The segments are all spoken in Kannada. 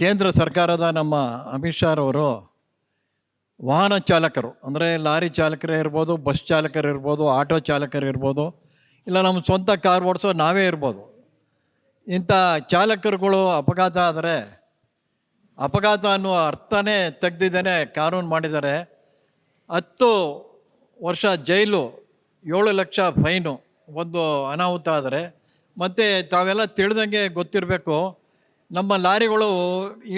ಕೇಂದ್ರ ಸರ್ಕಾರದ ನಮ್ಮ ಅಮಿತ್ ಶಾ ಅವರು ವಾಹನ ಚಾಲಕರು, ಅಂದರೆ ಲಾರಿ ಚಾಲಕರೇ ಇರ್ಬೋದು, ಬಸ್ ಚಾಲಕರು ಇರ್ಬೋದು, ಆಟೋ ಚಾಲಕರು ಇರ್ಬೋದು, ಇಲ್ಲ ನಮ್ಮ ಸ್ವಂತ ಕಾರ್ ಓಡಿಸೋ ನಾವೇ ಇರ್ಬೋದು. ಇಂಥ ಚಾಲಕರುಗಳು ಅಪಘಾತ ಆದರೆ, ಅಪಘಾತ ಅನ್ನುವ ಅರ್ಥನೇ ತೆಗೆದಿದ್ದೇನೆ, ಕಾನೂನು ಮಾಡಿದ್ದಾರೆ. ಹತ್ತು ವರ್ಷ ಜೈಲು, ಏಳು ಲಕ್ಷ ಫೈನು, ಒಂದು ಅನಾಹುತ ಆದರೆ, ಮತ್ತು ತಾವೆಲ್ಲ ತಿಳಿದಂಗೆ ಗೊತ್ತಿರಬೇಕು ನಮ್ಮ ಲಾರಿಗಳು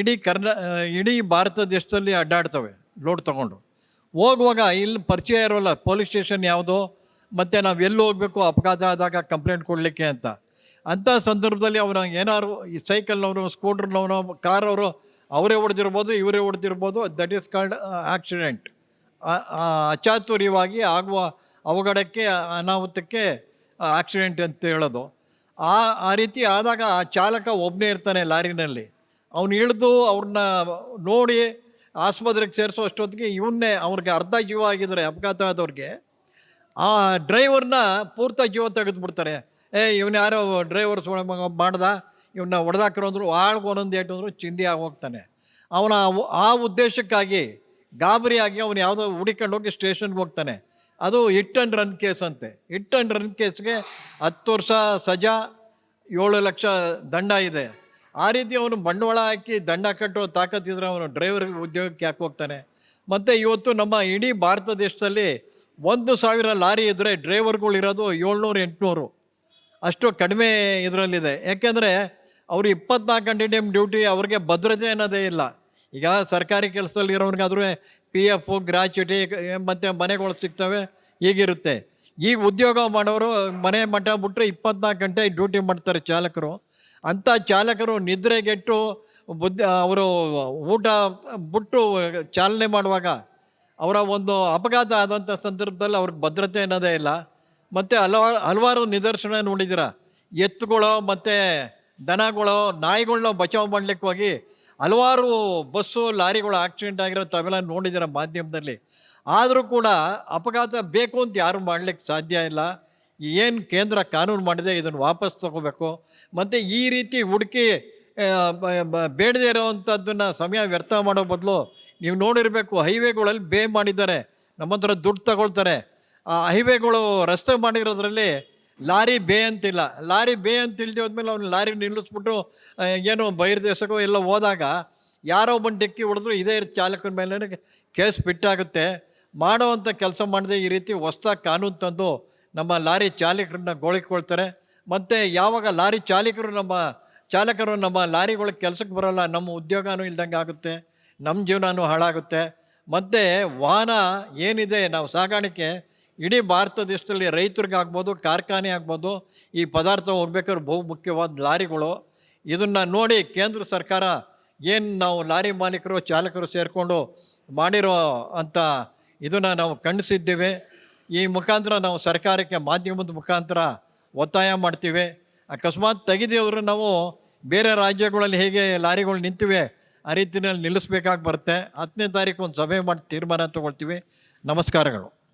ಇಡೀ ಕರ್ನಾ ಇಡೀ ಭಾರತ ದೇಶದಲ್ಲಿ ಅಡ್ಡಾಡ್ತವೆ, ಲೋಡ್ ತೊಗೊಂಡು. ಹೋಗುವಾಗ ಇಲ್ಲಿ ಪರಿಚಯ ಇರೋಲ್ಲ, ಪೊಲೀಸ್ ಸ್ಟೇಷನ್ ಯಾವುದು, ಮತ್ತು ನಾವು ಎಲ್ಲಿ ಹೋಗಬೇಕು, ಅಪಘಾತ ಆದಾಗ ಕಂಪ್ಲೇಂಟ್ ಕೊಡಲಿಕ್ಕೆ ಅಂತ. ಅಂಥ ಸಂದರ್ಭದಲ್ಲಿ ಅವರು ಏನಾದ್ರು ಈ ಸೈಕಲ್ನವರು, ಸ್ಕೂಟ್ರ್ನವರು, ಕಾರವರು, ಅವರೇ ಹೊಡೆದಿರ್ಬೋದು, ಇವರೇ ಹೊಡೆದಿರ್ಬೋದು ದಟ್ ಈಸ್ ಕಾಲ್ಡ್ ಆಕ್ಸಿಡೆಂಟ್ ಅಚಾತುರ್ಯವಾಗಿ ಆಗುವ ಅವಘಡಕ್ಕೆ, ಅನಾಹುತಕ್ಕೆ ಆಕ್ಸಿಡೆಂಟ್ ಅಂತ ಹೇಳೋದು. ಆ ಆ ರೀತಿ ಆದಾಗ ಆ ಚಾಲಕ ಒಬ್ಬನೇ ಇರ್ತಾನೆ ಲಾರಿನಲ್ಲಿ. ಅವನು ಇಳಿದು ಅವ್ರನ್ನ ನೋಡಿ ಆಸ್ಪತ್ರೆಗೆ ಸೇರಿಸೋ ಅಷ್ಟೊತ್ತಿಗೆ ಇವನ್ನೇ ಅವ್ರಿಗೆ ಅರ್ಧ ಜೀವ ಆಗಿದ್ದಾರೆ, ಅಪಘಾತ ಆದವ್ರಿಗೆ. ಆ ಡ್ರೈವರ್ನ ಪೂರ್ತ ಜೀವ ತೆಗೆದುಬಿಡ್ತಾರೆ. ಏ, ಇವನು ಯಾರೋ ಡ್ರೈವರ್ ಸುಳ ಮಾಡ್ದ? ಇವನ್ನ ಹೊಡೆದಾಕಿರೋ ಅಂದರು, ಆಳ್ಗೆ ಒಂದೊಂದು ಏಟು ಅಂದರು ಚಿಂದಿ ಆಗಿ ಹೋಗ್ತಾನೆ ಅವನ ಆ ಉದ್ದೇಶಕ್ಕಾಗಿ ಗಾಬರಿಯಾಗಿ ಅವನು ಯಾವುದೋ ಹುಡಿಕೊಂಡು ಹೋಗಿ ಸ್ಟೇಷನ್ಗೆ ಹೋಗ್ತಾನೆ. ಅದು ಹಿಟ್ ಆ್ಯಂಡ್ ರನ್ ಕೇಸ್ ಅಂತೆ. ಹಿಟ್ ಆ್ಯಂಡ್ ರನ್ ಕೇಸ್ಗೆ ಹತ್ತು ವರ್ಷ ಸಜಾ ಏಳು ಲಕ್ಷ ದಂಡ ಇದೆ. ಆ ರೀತಿ ಅವನು ಬಂಡವಾಳ ಹಾಕಿ ದಂಡ ಕಟ್ಟೋ ತಾಕತ್ತಿದ್ರೆ ಅವನು ಡ್ರೈವರ್ ಉದ್ಯೋಗಕ್ಕೆ ಯಾಕೆ ಹೋಗ್ತಾನೆ? ಮತ್ತು ಇವತ್ತು ನಮ್ಮ ಇಡೀ ಭಾರತ ದೇಶದಲ್ಲಿ ಒಂದು ಸಾವಿರ ಲಾರಿ ಇದ್ದರೆ ಡ್ರೈವರ್ಗಳು ಇರೋದು ಏಳ್ನೂರು, ಎಂಟುನೂರು. ಅಷ್ಟು ಕಡಿಮೆ ಇದರಲ್ಲಿದೆ. ಯಾಕೆಂದರೆ ಅವರು ಇಪ್ಪತ್ನಾಲ್ಕು ಗಂಟೆ ಟೈಮ್ ಡ್ಯೂಟಿ ಅವ್ರಿಗೆ ಭದ್ರತೆ ಅನ್ನೋದೇ ಇಲ್ಲ. ಈಗ ಸರ್ಕಾರಿ ಕೆಲಸದಲ್ಲಿ ಇರೋನಿಗಾದ್ರೂ ಪಿ ಎಫ್ ಗ್ರಾಚ್ಯುಟಿ ಮತ್ತು ಮನೆಗಳು ಸಿಗ್ತವೆ, ಹೀಗಿರುತ್ತೆ. ಈಗ ಉದ್ಯೋಗ ಮಾಡೋರು ಮನೆ ಮಠ ಬಿಟ್ಟರೆ ಇಪ್ಪತ್ನಾಲ್ಕು ಗಂಟೆ ಡ್ಯೂಟಿ ಮಾಡ್ತಾರೆ ಚಾಲಕರು. ಅಂಥ ಚಾಲಕರು ನಿದ್ರೆಗೆಟ್ಟು ಬುದ್ಧಿ, ಅವರು ಊಟ ಬಿಟ್ಟು ಚಾಲನೆ ಮಾಡುವಾಗ ಅವರ ಒಂದು ಅಪಘಾತ ಆದಂಥ ಸಂದರ್ಭದಲ್ಲಿ ಅವ್ರಿಗೆ ಭದ್ರತೆ ಅನ್ನೋದೇ ಇಲ್ಲ. ಮತ್ತು ಹಲವಾರು ಹಲವಾರು ನಿದರ್ಶನ ನೋಡಿದ್ದೀರ? ಎತ್ತುಗಳು ಮತ್ತು ದನಗಳು, ನಾಯಿಗಳನ್ನ ಬಚಾವ್ ಮಾಡಲಿಕ್ಕೆ ಹೋಗಿ ಹಲವಾರು ಬಸ್ಸು, ಲಾರಿಗಳು ಆಕ್ಸಿಡೆಂಟ್ ಆಗಿರೋ ತಾವೆಲ್ಲ ನೋಡಿದ್ದೀರ ಮಾಧ್ಯಮದಲ್ಲಿ. ಆದರೂ ಕೂಡ ಅಪಘಾತ ಬೇಕು ಅಂತ ಯಾರು ಮಾಡ್ಲಿಕ್ಕೆ ಸಾಧ್ಯ ಇಲ್ಲ. ಏನು ಕೇಂದ್ರ ಕಾನೂನು ಮಾಡಿದೆ ಇದನ್ನು ವಾಪಸ್ ತಗೋಬೇಕು. ಮತ್ತು ಈ ರೀತಿ ಹುಡುಕಿ ಬೇಡದೇ ಇರೋವಂಥದ್ದನ್ನು ಸಮಯ ವ್ಯರ್ಥ ಮಾಡೋ ಬದಲು ನೀವು ನೋಡಿರಬೇಕು, ಹೈವೇಗಳಲ್ಲಿ ಬೇ ಮಾಡಿದ್ದಾರೆ. ನಮ್ಮ ಹತ್ರ ದುಡ್ಡು ತಗೊಳ್ತಾರೆ. ಆ, ಹೈವೇಗಳು ರಸ್ತೆ ಮಾಡಿರೋದ್ರಲ್ಲಿ ಲಾರಿ ಬೇ ಅಂತಿಲ್ಲ. ಲಾರಿ ಬೇ ಅಂತ ಇಲ್ದೇ ಹೋದ್ಮೇಲೆ ಅವ್ನು ಲಾರಿ ನಿಲ್ಲಿಸ್ಬಿಟ್ಟು ಏನು ಬೈರ್ ದೇಶಕ್ಕೋ ಎಲ್ಲ ಹೋದಾಗ ಯಾರೋ ಒಬ್ಬನ ಡಿಕ್ಕಿ ಹೊಡೆದ್ರು ಇದೇ ಚಾಲಕನ ಮೇಲೆ ಕೇಸ್ ಬಿಟ್ಟಾಗುತ್ತೆ. ಮಾಡೋವಂಥ ಕೆಲಸ ಮಾಡದೆ ಈ ರೀತಿ ಹೊಸ್ದಾಗಿ ಕಾನೂನು ತಂದು ನಮ್ಮ ಲಾರಿ ಚಾಲಕರನ್ನ ಗೋಳಿಕೊಳ್ತಾರೆ. ಮತ್ತು ಯಾವಾಗ ಲಾರಿ ಚಾಲಕರು ನಮ್ಮ ಚಾಲಕರು ನಮ್ಮ ಲಾರಿಗಳ ಕೆಲಸಕ್ಕೆ ಬರೋಲ್ಲ, ನಮ್ಮ ಉದ್ಯೋಗನೂ ಇಲ್ದಂಗೆ ಆಗುತ್ತೆ, ನಮ್ಮ ಜೀವನವೂ ಹಾಳಾಗುತ್ತೆ. ಮತ್ತು ವಾಹನ ಏನಿದೆ ನಾವು ಸಾಗಾಣಿಕೆ ಇಡೀ ಭಾರತ ದೇಶದಲ್ಲಿ ರೈತರಿಗೆ ಆಗ್ಬೋದು, ಕಾರ್ಖಾನೆ ಆಗ್ಬೋದು, ಈ ಪದಾರ್ಥ ಹೋಗ್ಬೇಕಾದ್ರೆ ಬಹು ಮುಖ್ಯವಾದ ಲಾರಿಗಳು. ಇದನ್ನು ನೋಡಿ ಕೇಂದ್ರ ಸರ್ಕಾರ ಏನು ನಾವು ಲಾರಿ ಮಾಲೀಕರು, ಚಾಲಕರು ಸೇರಿಕೊಂಡು ಮಾಡಿರೋ ಅಂಥ ಇದನ್ನು ನಾವು ಖಂಡಿಸಿದ್ದೇವೆ. ಈ ಮುಖಾಂತರ ನಾವು ಸರ್ಕಾರಕ್ಕೆ ಮಾಧ್ಯಮದ ಮುಖಾಂತರ ಒತ್ತಾಯ ಮಾಡ್ತೀವಿ. ಅಕಸ್ಮಾತ್ ತೆಗೆದೇವರು ನಾವು ಬೇರೆ ರಾಜ್ಯಗಳಲ್ಲಿ ಹೇಗೆ ಲಾರಿಗಳು ನಿಂತಿವೆ ಆ ರೀತಿಯಲ್ಲಿ ನಿಲ್ಲಿಸ್ಬೇಕಾಗಿ ಬರುತ್ತೆ. ಹತ್ತನೇ ತಾರೀಕು ಒಂದು ಸಭೆ ಮಾಡಿ ತೀರ್ಮಾನ ತಗೊಳ್ತೀವಿ. ನಮಸ್ಕಾರಗಳು.